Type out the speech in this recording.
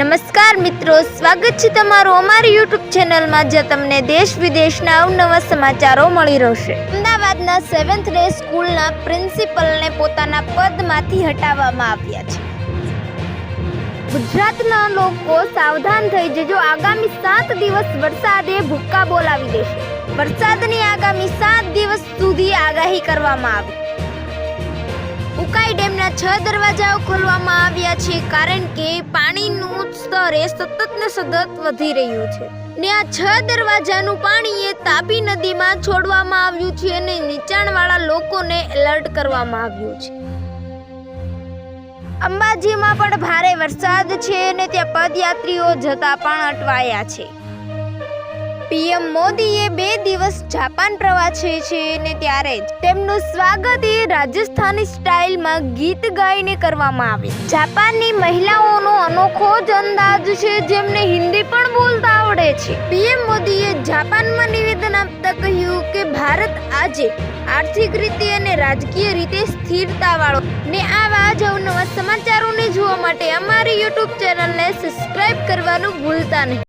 નમસ્કાર મિત્રો, સ્વાગત છે તમારું અમારી યુટ્યુબ ચેનલમાં જ્યાં તમને દેશ વિદેશના અવનવા સમાચારો મળી રહેશે. અમદાવાદના સેવન્થ ડે સ્કૂલના પ્રિન્સિપલને પોતાના પદમાંથી હટાવવામાં આવ્યા છે. ગુજરાતના લોકો સાવધાન થઈ જજો, આગામી સાત દિવસ વરસાદે ભૂક્કા બોલાવી દેશે. વરસાદની આગામી સાત દિવસ સુધી આગાહી કરવામાં આવી. ડેમના છ દરવાજાઓ ખોલવામાં આવ્યા છે કારણ કે પાણીનું સ્તર એ સતત ને સતત વધી રહ્યું છે. ને આ છ દરવાજાનું પાણી એ તાપી નદીમાં છોડવામાં આવ્યું છે અને નીચાણવાળા લોકોને એલર્ટ કરવામાં આવ્યું છે. અંબાજીમાં પણ ભારે વરસાદ છે અને ત્યાં પદયાત્રીઓ જતા પણ અટવાયા છે. પીએમ મોદીએ બે દિવસ જાપાન પ્રવાસે છે ને ત્યારે જ તેમનું સ્વાગત એ રાજસ્થાની સ્ટાઇલમાં ગીત ગાઈને કરવામાં આવે. જાપાનની મહિલાઓનો અનોખો જ અંદાજ છે, જેમને હિન્દી પણ બોલતા આવડે છે. પીએમ મોદીએ જાપાનમાં નિવેદન આપતા કહ્યું કે ભારત આજે આર્થિક રીતે અને રાજકીય રીતે સ્થિરતા વાળો ને આવા જ અવનવા સમાચારોને જોવા માટે અમારી યુટ્યુબ ચેનલને સબસ્ક્રાઇબ કરવાનું ભૂલતા નહીં.